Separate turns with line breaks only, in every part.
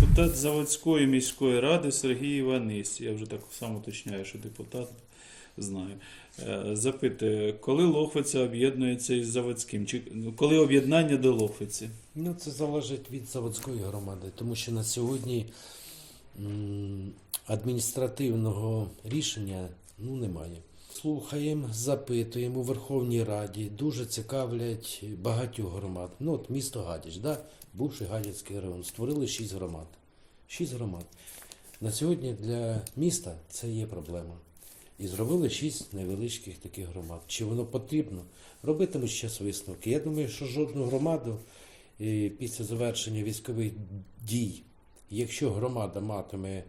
Депутат Заводської міської ради Сергій Іванис. Я вже так сам уточняю, що депутат знаю. Е, Запитує, коли Лохвиця об'єднується із Заводським? Чи ну, коли об'єднання до Лохвиці?
Ну, це залежить від заводської громади, тому що на сьогодні адміністративного рішення ну, немає. Слухаємо, запитуємо у Верховній Раді, дуже цікавлять багатьох громад. Ну, от місто Гадяч, да? бувший Гадяцький район, створили шість громад. Шість громад. На сьогодні для міста це є проблема. І зробили шість невеличких таких громад. Чи воно потрібно? Робитимуть зараз висновки. Я думаю, що жодну громаду е, після завершення військових дій, якщо громада матиме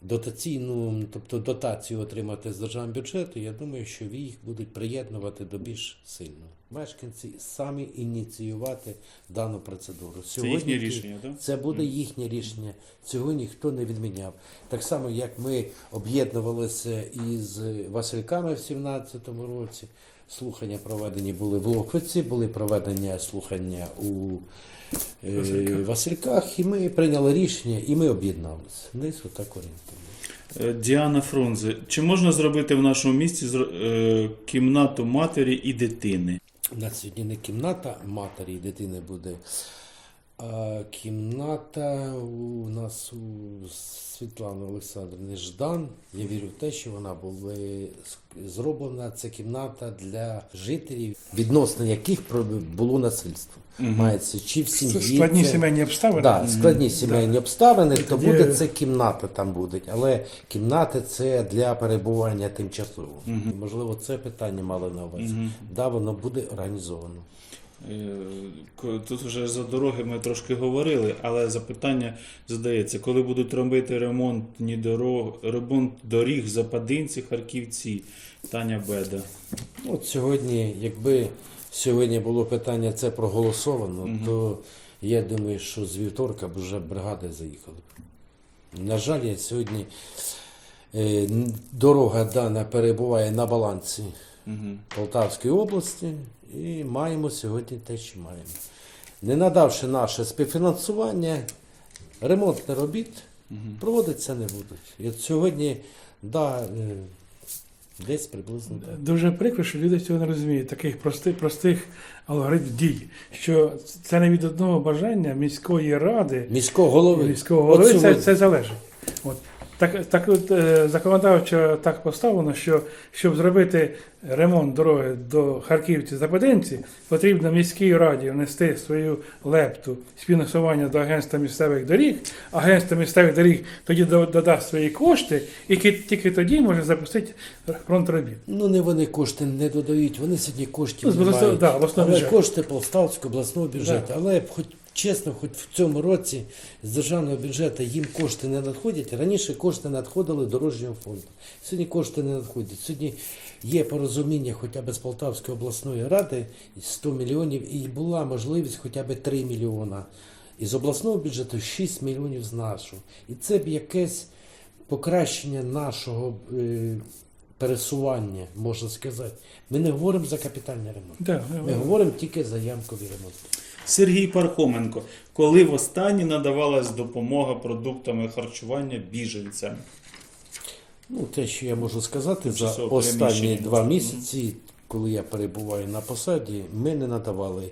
дотаційну, тобто дотацію отримати з державного бюджету, я думаю, що їх будуть приєднувати до більш сильно. Мешканці самі ініціювати дану процедуру.
Це їхнє рішення, так?
це буде їхнє рішення. Цього ніхто не відміняв. Так само, як ми об'єднувалися із Васильками в 17-му році. Слухання проведені були в Лохвиці, були проведені слухання у е, Васильках, і ми прийняли рішення, і ми об'єдналися. Десь отак орієнтовно.
Е, Діана Фрунзе. Чи можна зробити в нашому місті е, кімнату матері і дитини?
У нас сьогодні не кімната матері і дитини буде, а кімната у нас у Світлани Олександрівни Ждан. Я вірю в те, що вона була зроблена. Це кімната для жителів, відносно яких було насильство. Мається чи в сім'ї.
Складні
це-
сімейні обставини.
Да, складні сімейні обставини, то
тоді-
буде це кімната там будуть, але кімнати це для перебування тимчасово. Можливо, це питання мали на увазі. Да, воно буде організовано.
Е, Тут вже за дороги ми трошки говорили, але запитання задається, коли будуть робити ремонтні дорог, ремонт доріг Западинці, Харківці, Таня Беда.
От сьогодні, якби сьогодні було питання це проголосовано, то я думаю, що з вівторка б вже бригади заїхали. На жаль, я сьогодні е, дорога дана перебуває на балансі Полтавської області і маємо сьогодні те, що маємо. Не надавши наше співфінансування, ремонтних робіт проводитися не будуть. І от сьогодні, да, е, десь приблизно так.
Дуже прикро, що люди цього не розуміють, таких простих, простих алгоритмів дій. Що це не від одного бажання міської ради,
Міського голови.
міського голови, це, це залежить. От. Так, так от, е, законодавчо так поставлено, що щоб зробити ремонт дороги до Харківці Западинці, потрібно міській раді внести свою лепту співфінансування до агентства місцевих доріг. Агентство місцевих доріг тоді додасть свої кошти, і ки- тільки тоді може запустити фронт робіт.
Ну, не вони кошти не додають, вони сьогодні коштів
Ну, з
не мають.
да,
але кошти Полтавського обласного бюджету. Але хоч чесно, хоч в цьому році з державного бюджету їм кошти не надходять. Раніше кошти надходили дорожнього фонду. Сьогодні кошти не надходять. Сьогодні є порозуміння хоча б з Полтавської обласної ради 100 мільйонів, і була можливість хоча б 3 мільйона. Із обласного бюджету 6 мільйонів з нашого. І це б якесь покращення нашого е, пересування, можна сказати. Ми не говоримо за капітальний ремонт.
Да,
Ми говоримо тільки за ямковий ремонт.
Сергій Пархоменко. Коли востаннє надавалась допомога продуктами харчування біженцям?
Ну, те, що я можу сказати, за останні два місяці, коли я перебуваю на посаді, ми не надавали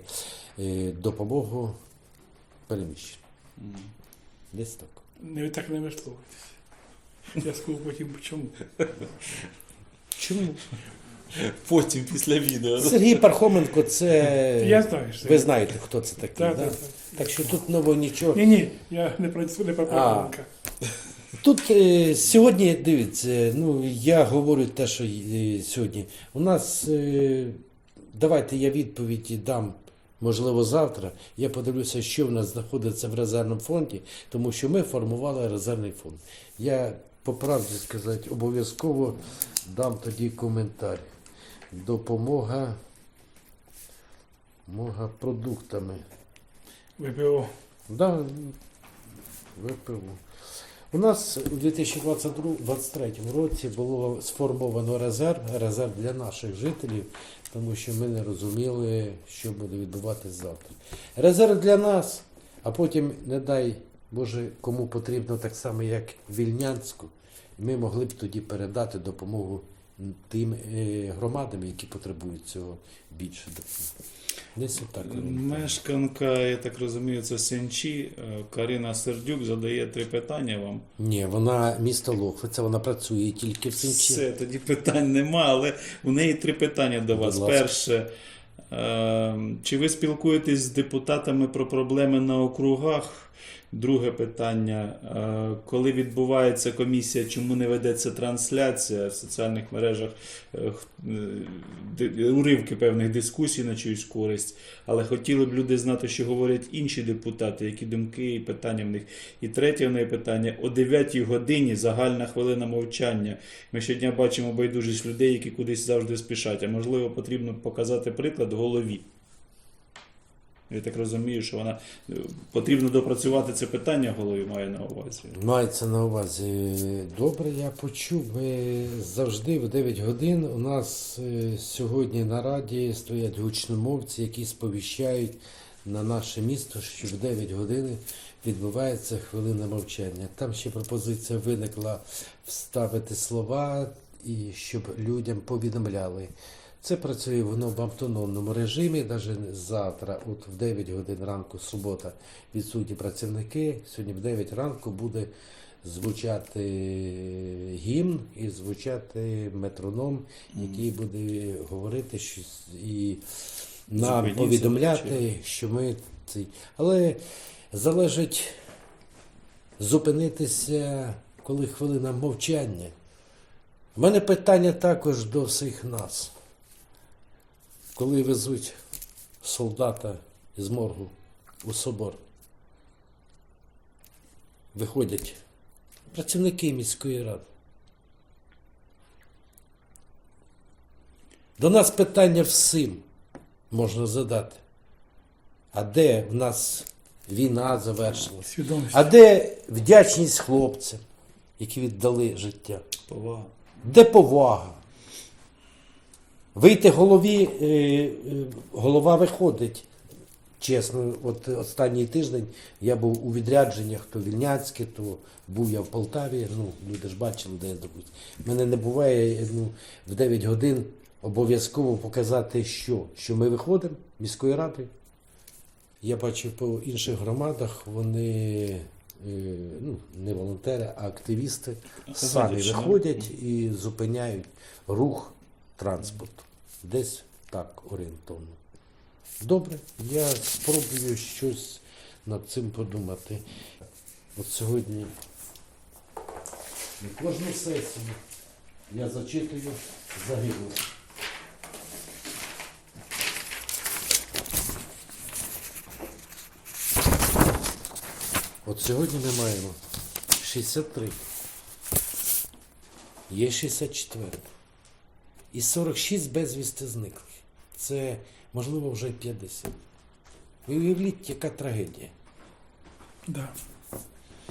е, допомогу переміщенню. Десь так.
Не ви так не висловуєтесь. Я скажу потім чому.
Чому?
Потім після відео.
Сергій Пархоменко, це.
Я знаю, що це.
Ви знаєте, хто це такий.
Так,
да?
так, так.
Так що тут нового нічого.
Ні, ні, я не про не про
Тут е, сьогодні, дивіться, ну я говорю те, що е, сьогодні. У нас е, давайте я відповіді дам, можливо, завтра. Я подивлюся, що в нас знаходиться в резервному фонді, тому що ми формували резервний фонд. Я по правді сказати, обов'язково дам тоді коментар. Допомога, допомога продуктами.
ВПО.
Да, ВПУ. У нас у 2023 році було сформовано резерв, резерв для наших жителів тому що ми не розуміли, що буде відбуватися завтра. Резерв для нас, а потім, не дай Боже, кому потрібно так само, як Вільнянську, ми могли б тоді передати допомогу тим е, громадам, які потребують цього більше. Десь орієнтовно.
Мешканка, я так розумію, це Сенчі. Е, Карина Сердюк задає три питання вам.
Ні, вона місто Лохвиця, вона працює тільки в Сенчі.
Все, тоді питань нема, але у неї три питання до вас. Перше, е, чи ви спілкуєтесь з депутатами про проблеми на округах? Друге питання. е, Коли відбувається комісія, чому не ведеться трансляція в соціальних мережах е, е, уривки певних дискусій на чиюсь користь, але хотіли б люди знати, що говорять інші депутати, які думки і питання в них. І третє в неї питання: о 9 годині загальна хвилина мовчання. Ми щодня бачимо байдужість людей, які кудись завжди спішать. А можливо, потрібно показати приклад голові. Я так розумію, що вона е, потрібно допрацювати це питання голові, має на увазі.
Мається на увазі. Добре, я почув. Ми завжди в 9 годин у нас е, сьогодні на раді стоять гучномовці, які сповіщають на наше місто, що в 9 годин відбувається хвилина мовчання. Там ще пропозиція виникла вставити слова і щоб людям повідомляли. Це працює воно в автономному режимі, навіть завтра, от в 9 годин ранку, субота, відсутні працівники. Сьогодні в 9 ранку буде звучати гімн і звучати метроном, який буде говорити щось і нам повідомляти, що ми цей. Але залежить зупинитися, коли хвилина мовчання. У мене питання також до всіх нас. Коли везуть солдата з моргу у собор, виходять працівники міської ради. До нас питання всім можна задати. А де в нас війна завершилась? А де вдячність хлопцям, які віддали життя?
Повага.
Де повага? Вийти голові, е, е, голова виходить. Чесно, от останній тиждень я був у відрядженнях, то Вільняцьке, то був я в Полтаві. Ну, люди ж бачили, де я добуть. Мене не буває ну, в 9 годин обов'язково показати, що? Що ми виходимо міської ради. Я бачив по інших громадах, вони е, ну, не волонтери, а активісти самі
виходять
і зупиняють рух транспорту. Десь так орієнтовно. Добре, я спробую щось над цим подумати. От сьогодні на кожну сесію я зачитую загиблих. От сьогодні ми маємо 63. Є 64. І 46 безвісти зниклих. Це, можливо, вже 50. Ви уявіть, яка трагедія.
Да.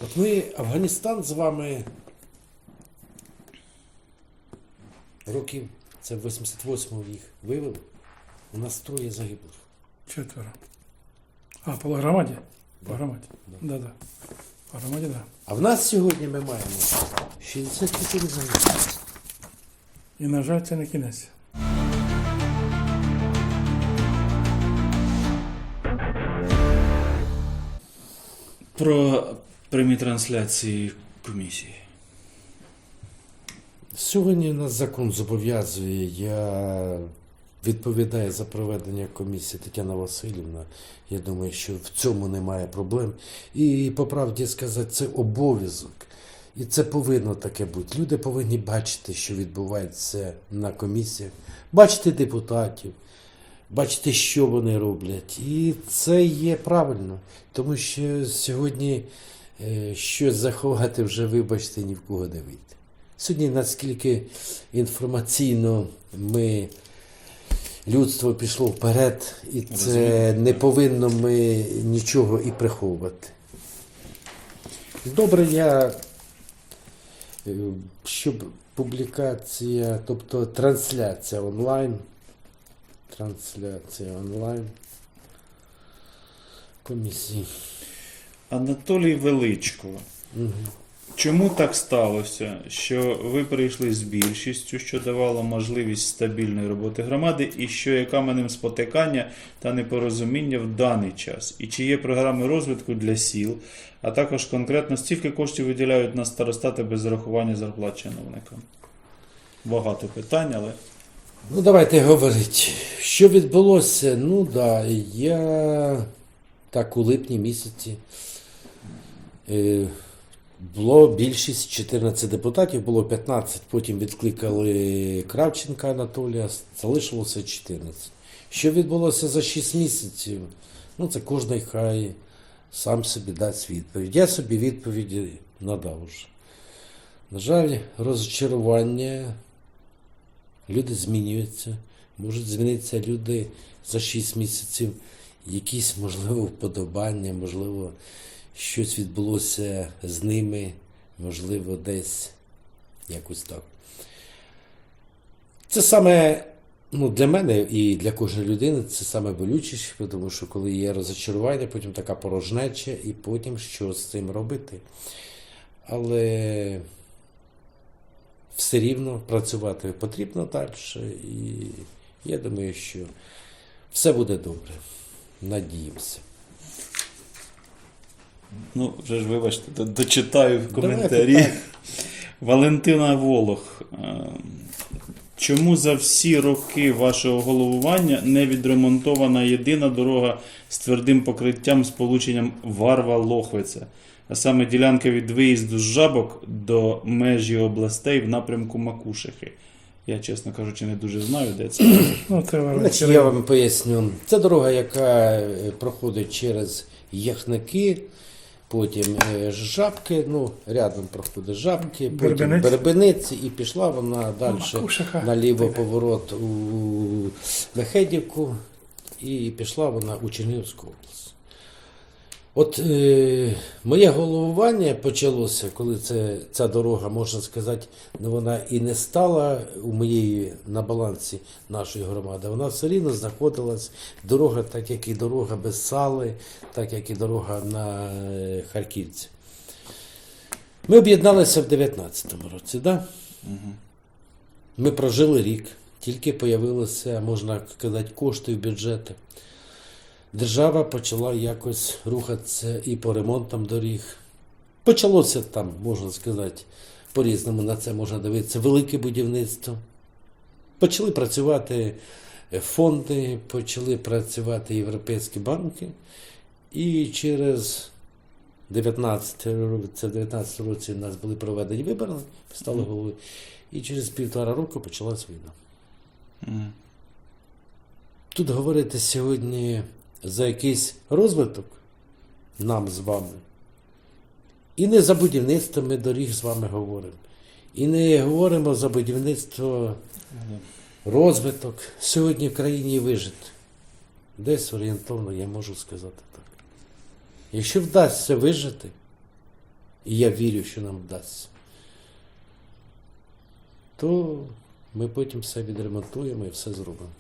От ми Афганістан з вами років, це в 88-му їх вивели. У нас троє загиблих.
Четверо. А, по громаді? По громаді.
Да.
Да, да. По громаді. Да.
А в нас сьогодні ми маємо 64 загиблих.
І, на жаль, це не кінець.
Про прямі трансляції комісії.
Сьогодні нас закон зобов'язує. Я відповідаю за проведення комісії Тетяна Васильівна. Я думаю, що в цьому немає проблем. І по правді сказати, це обов'язок. І це повинно таке бути. Люди повинні бачити, що відбувається на комісіях, бачити депутатів, бачити, що вони роблять. І це є правильно, тому що сьогодні е, щось заховати вже, вибачте, ні в кого не вийде. Сьогодні, наскільки інформаційно ми, людство пішло вперед, і це не повинно ми нічого і приховувати. Добре, я щоб публікація, тобто трансляція онлайн Трансляція онлайн. Комісії.
Анатолій Величко.
Угу.
Чому так сталося, що ви прийшли з більшістю, що давало можливість стабільної роботи громади, і що є каменем спотикання та непорозуміння в даний час? І чи є програми розвитку для сіл, а також конкретно стільки коштів виділяють на старостати без зарахування зарплат чиновникам? Багато питань, але
Ну, давайте говорити. Що відбулося? Ну да, я так у липні місяці. Е, було більшість 14 депутатів, було 15, потім відкликали Кравченка Анатолія, залишилося 14. Що відбулося за 6 місяців? Ну, це кожен хай сам собі дасть відповідь. Я собі відповіді надав уже. На жаль, розчарування Люди змінюються, можуть змінитися люди за 6 місяців, якісь, можливо, вподобання, можливо, щось відбулося з ними, можливо, десь якось так. Це саме ну, для мене і для кожної людини це саме болючіше, тому що коли є розочарування, потім така порожнеча, і потім що з цим робити. Але все рівно працювати потрібно далі. І я думаю, що все буде добре. Надіємося.
Ну вже ж вибачте, дочитаю в коментарі.
Давайте
Валентина Волох. е, Чому за всі роки вашого головування не відремонтована єдина дорога з твердим покриттям з полученням Варва-Лохвиця, а саме ділянка від виїзду з Жабок до межі областей в напрямку Макушихи? Я, чесно кажучи, не дуже знаю, де це.
Ну, це
Значить, я вам поясню. Це дорога, яка е, проходить через Яхники, потім е, Жабки, ну, рядом проходить Жабки, потім
Бербениці.
І пішла вона далі
Макушиха.
наліво поворот у Мехедівку, і пішла вона у Чернігівську область. От е, моє головування почалося, коли це, ця дорога, можна сказати, вона і не стала у моєї на балансі нашої громади. Вона все рівно знаходилась дорога, так як і дорога без сали, так як і дорога на е, Харківці. Ми об'єдналися в 19-му році, да? Ми прожили рік, тільки появилися, можна сказати, кошти в бюджети. Держава почала якось рухатися і по ремонтам доріг. Почалося там, можна сказати, по-різному на це можна дивитися, велике будівництво. Почали працювати е, фонди, почали працювати європейські банки. І через 19 ро- це 19 році у нас були проведені вибори, стали головою. І через півтора року почалась війна. Тут говорити сьогодні за якийсь розвиток нам з вами. І не за будівництво ми доріг з вами говоримо. І не говоримо за будівництво розвиток. Сьогодні в країні вижити. Десь орієнтовно я можу сказати так. Якщо вдасться вижити, і я вірю, що нам вдасться, то ми потім все відремонтуємо і все зробимо.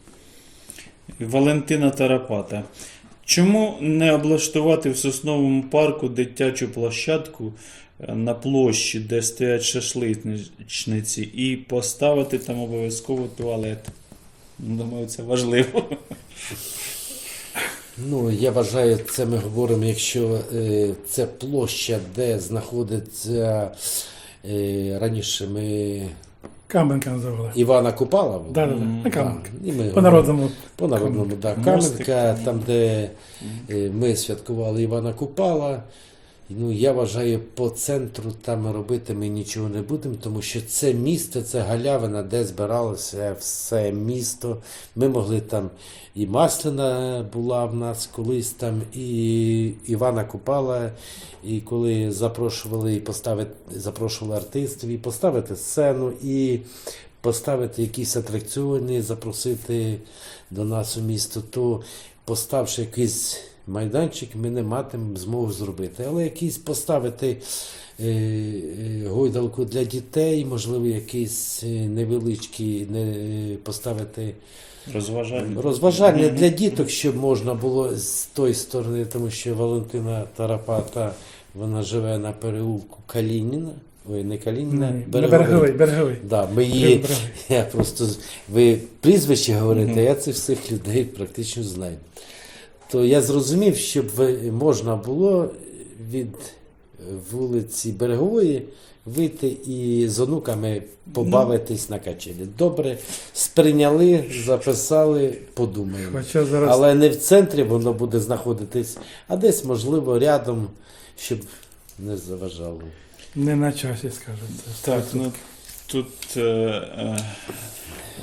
Валентина Тарапата. Чому не облаштувати в сосновому парку дитячу площадку е, на площі, де стоять шашличниці, і поставити там обов'язково туалет? Думаю, це важливо.
Ну, я вважаю, це ми говоримо, якщо е, це площа, де знаходиться е, раніше ми
Каменка називали.
Івана Купала.
Да, да, да. На Каменка.
І ми
По народному.
По народному, так. Каменка, там, де е, ми святкували Івана Купала. Ну, я вважаю, по центру там робити ми нічого не будемо, тому що це місто, це галявина, де збиралося все місто. Ми могли там і Масляна була в нас колись там, і Івана Купала, і коли запрошували і поставити, запрошували артистів, і поставити сцену, і поставити якісь атракціони, запросити до нас у місто, то поставши якийсь майданчик, ми не матимемо змогу зробити. Але якийсь поставити е, е, гойдалку для дітей, можливо, якийсь е, невеличкий, не, поставити
Розважальні.
Розважальне для діток, щоб можна було з тої сторони, тому що Валентина Тарапата, вона живе на переулку Калініна. Ой, не Калініна,
Ні,
Береговий.
Береговий, береговий.
Да, ми її,
Береговий.
я просто, ви прізвище говорите,
Мгм.
а я цих всіх людей практично знаю. То я зрозумів, щоб можна було від вулиці Берегової вийти і з онуками побавитись на качелі. Добре, сприйняли, записали, подумаємо.
Хоча зараз
Але не в центрі воно буде знаходитись, а десь, можливо, рядом, щоб не заважало.
не на часі, скажу. Це
Так, ну тут е, е,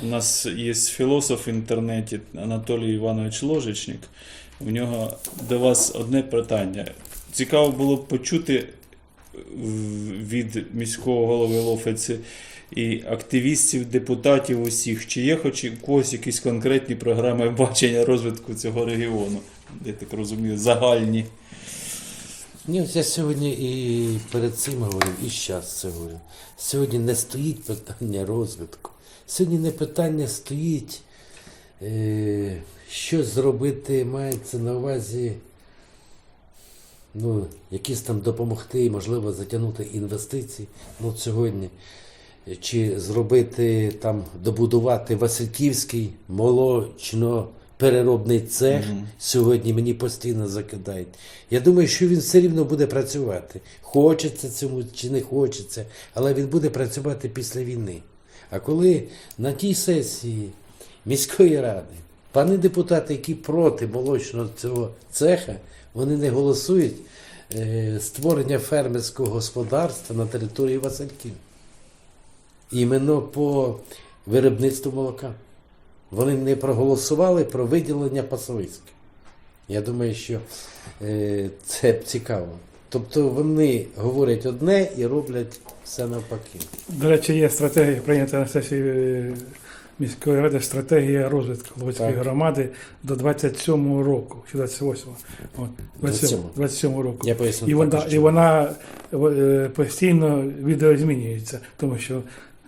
у нас є філософ в інтернеті Анатолій Іванович Ложечник. У нього до вас одне питання. Цікаво було б почути від міського голови Лофиці і активістів, депутатів усіх, чи є хоч у когось якісь конкретні програми бачення розвитку цього регіону, я так розумію, загальні.
Ні, я сьогодні і перед цим говорив, і зараз це говорю. Сьогодні не стоїть питання розвитку. Сьогодні не питання стоїть, е, що зробити, мається на увазі, ну, якісь там допомогти, можливо, затягнути інвестиції. Ну, сьогодні. Чи зробити там, добудувати Васильківський молочно-переробний цех.
Мгм.
Сьогодні мені постійно закидають. Я думаю, що він все рівно буде працювати. Хочеться цьому чи не хочеться, але він буде працювати після війни. А коли на тій сесії міської ради пани депутати, які проти молочного цього цеха, вони не голосують е, створення фермерського господарства на території Васильків. Іменно по виробництву молока. Вони не проголосували про виділення пасовиська. Я думаю, що е, це цікаво. Тобто вони говорять одне і роблять все навпаки.
До речі, є стратегія, прийнята на сесії е, міської ради стратегія розвитку Луцької громади до 27-го року, чи 28-го. От, 27, 27 року.
Я поясню.
І вона, і вона е, постійно відеозмінюється, тому що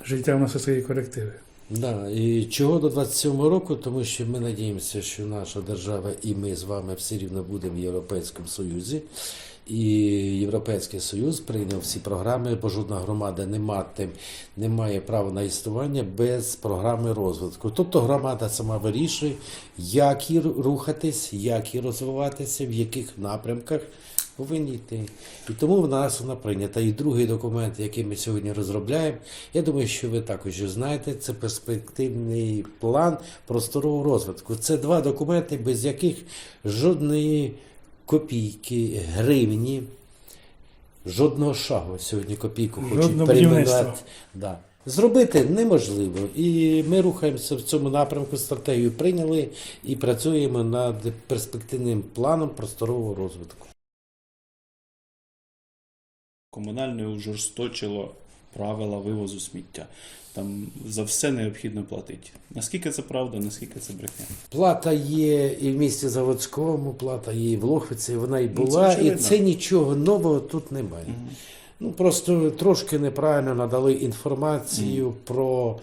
життя в нас у свої корективи.
Да, і чого до 27 року? Тому що ми надіємося, що наша держава і ми з вами все рівно будемо в Європейському Союзі. І Європейський Союз прийняв всі програми, бо жодна громада не, мати, не має права на існування без програми розвитку. Тобто громада сама вирішує, як їй рухатись, як їй розвиватися, в яких напрямках повинні йти. І тому в нас вона прийнята. І другий документ, який ми сьогодні розробляємо, я думаю, що ви також знаєте, це перспективний план просторового розвитку. Це два документи, без яких жодної копійки, гривні, жодного шагу сьогодні копійку хочуть перейменувати. Да. Зробити неможливо. І ми рухаємося в цьому напрямку, стратегію прийняли і працюємо над перспективним планом просторового розвитку.
Комунальне ужорсточило правила вивозу сміття. Там за все необхідно платити. Наскільки це правда, наскільки це брехня?
Плата є і в місті Заводському, плата є і в Лохвиці, вона і
Ну, це
і це нічого нового тут немає.
Мгм.
Ну просто трошки неправильно надали інформацію про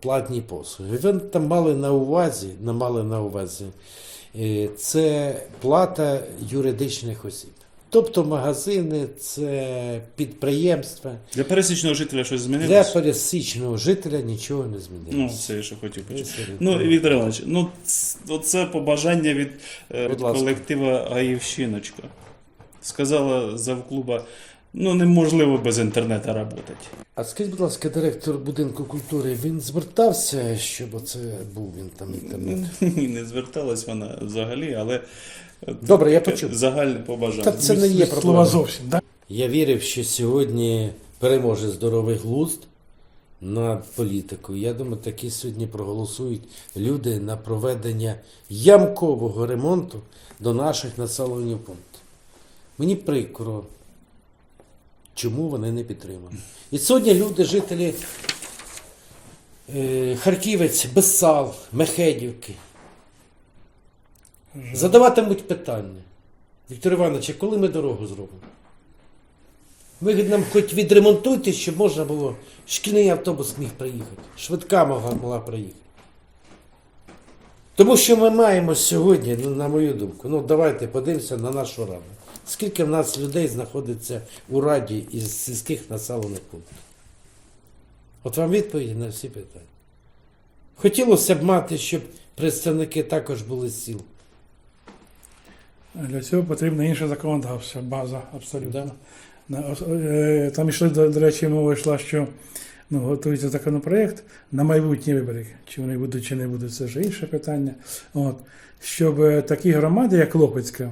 платні послуги. Ви там мали на увазі, не мали на увазі, е, це плата юридичних осіб. Тобто магазини, це підприємства.
Для пересічного жителя щось змінилося?
Для пересічного жителя нічого не
Ну, це я що хотів почути. Ну, Віктор Іванович, ну це побажання від, е, від колектива Гаївщиночка. Сказала завклуба, ну неможливо без інтернету працювати.
А скажіть, будь ласка, директор будинку культури, він звертався, щоб оце був він там інтернет?
Ні, не зверталась вона взагалі, але е,
Добре, я почув.
загальне побажання.
Та це не є проблема.
зовсім. Да?
Я вірив, що сьогодні переможе здоровий глузд над політикою. Я думаю, такі сьогодні проголосують люди на проведення ямкового ремонту до наших населених пунктів. Мені прикро, чому вони не підтримали. І сьогодні люди, жителі е, Харківець, Бесал, Мехедівки, задаватимуть питання. Віктор Іванович, коли ми дорогу зробимо? Ви нам хоч відремонтуйте, щоб можна було шкільний автобус міг приїхати, швидка могла, могла приїхати. Тому що ми маємо сьогодні, на мою думку, ну давайте подивимося на нашу раду. Скільки в нас людей знаходиться у раді із сільських населених пунктів? От вам відповіді на всі питання. Хотілося б мати, щоб представники також були з сіл.
Для цього потрібна інша законодавча база, абсолютно.
Да.
Е, Там йшли, до, речі, мова йшла, що ну, готується законопроєкт на майбутні вибори. Чи вони будуть, чи не будуть, це вже інше питання. От. Щоб е, такі громади, як Лопецька,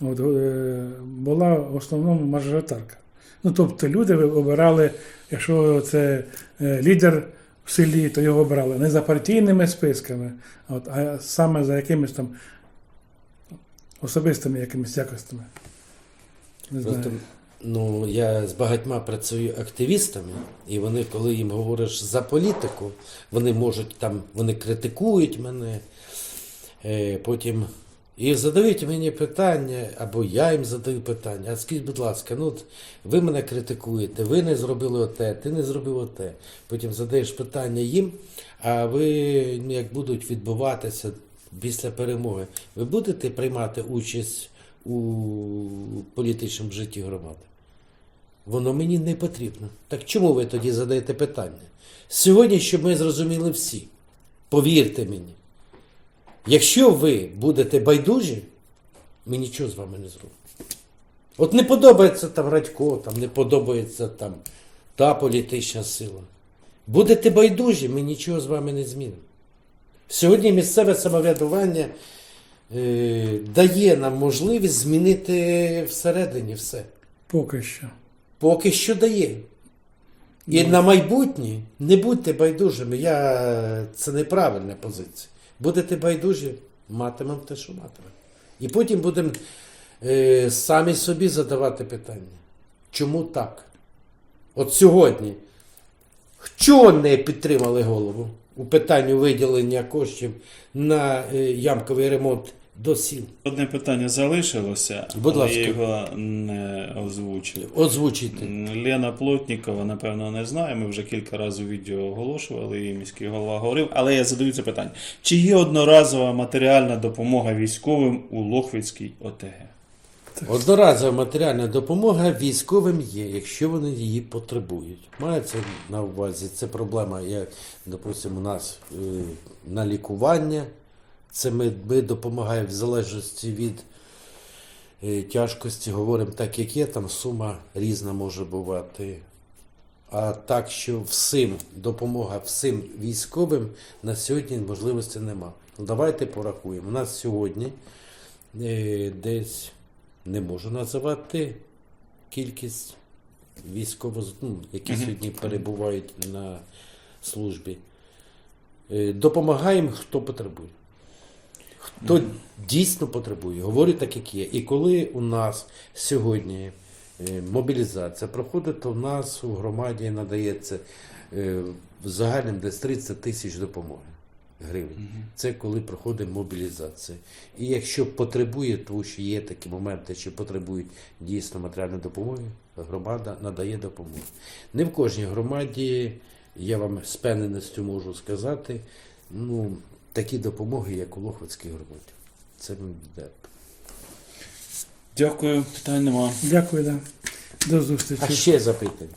от, е, була в основному мажоритарка. Ну, тобто люди обирали, якщо це е, лідер в селі, то його обирали не за партійними списками, от, а саме за якимись там особистими якимись якостями. Не знаю.
Просто, ну, я з багатьма працюю активістами, і вони, коли їм говориш за політику, вони можуть там, вони критикують мене, е, потім і задають мені питання, або я їм задаю питання. А скажіть, будь ласка, ну от ви мене критикуєте, ви не зробили оте, ти не зробив оте. Потім задаєш питання їм, а ви ну, як будуть відбуватися після перемоги, ви будете приймати участь у політичному житті громади? Воно мені не потрібно. Так чому ви тоді задаєте питання? Сьогодні, щоб ми зрозуміли всі, повірте мені, якщо ви будете байдужі, ми нічого з вами не зробимо. От не подобається там Радько, там не подобається там та політична сила. Будете байдужі, ми нічого з вами не змінимо. Сьогодні місцеве самоврядування е, дає нам можливість змінити всередині все.
Поки що.
Поки що дає. І на майбутнє не будьте байдужими. Я... Це неправильна позиція. Будете байдужі, матимемо те, що матимемо. І потім будемо е, самі собі задавати питання. Чому так? От сьогодні. Чого не підтримали голову у питанні виділення коштів на е, ямковий ремонт до сіл?
Одне питання залишилося,
Будь
але
ласка.
я його не озвучив.
Озвучуйте.
Лена Плотнікова, напевно, не знає. Ми вже кілька разів відео оголошували, і міський голова говорив. Але я задаю це питання: чи є одноразова матеріальна допомога військовим у Лохвицькій ОТГ?
Одноразова матеріальна допомога військовим є, якщо вони її потребують. Мається на увазі це проблема, як, допустимо, у нас е, на лікування. Це ми, ми допомагаємо в залежності від е, тяжкості, говоримо так, як є, там сума різна може бувати. А так, що всім допомога всім військовим на сьогодні можливості нема. Ну, давайте порахуємо. У нас сьогодні е, десь не можу називати кількість військово, ну, які сьогодні перебувають на службі. Е, Допомагаємо, хто потребує. Хто дійсно потребує. Говорю так, як є. І коли у нас сьогодні е, мобілізація проходить, то в нас у громаді надається е, в загальному десь 30 тисяч допомоги гривень. Це коли проходить мобілізація. І якщо потребує, тому що є такі моменти, що потребують дійсно матеріальної допомоги, громада надає допомогу. Не в кожній громаді, я вам з певненістю можу сказати, ну, такі допомоги, як у Лохвицькій громаді. Це буде.
Дякую, питань нема.
Дякую, да. До зустрічі.
А ще запитання.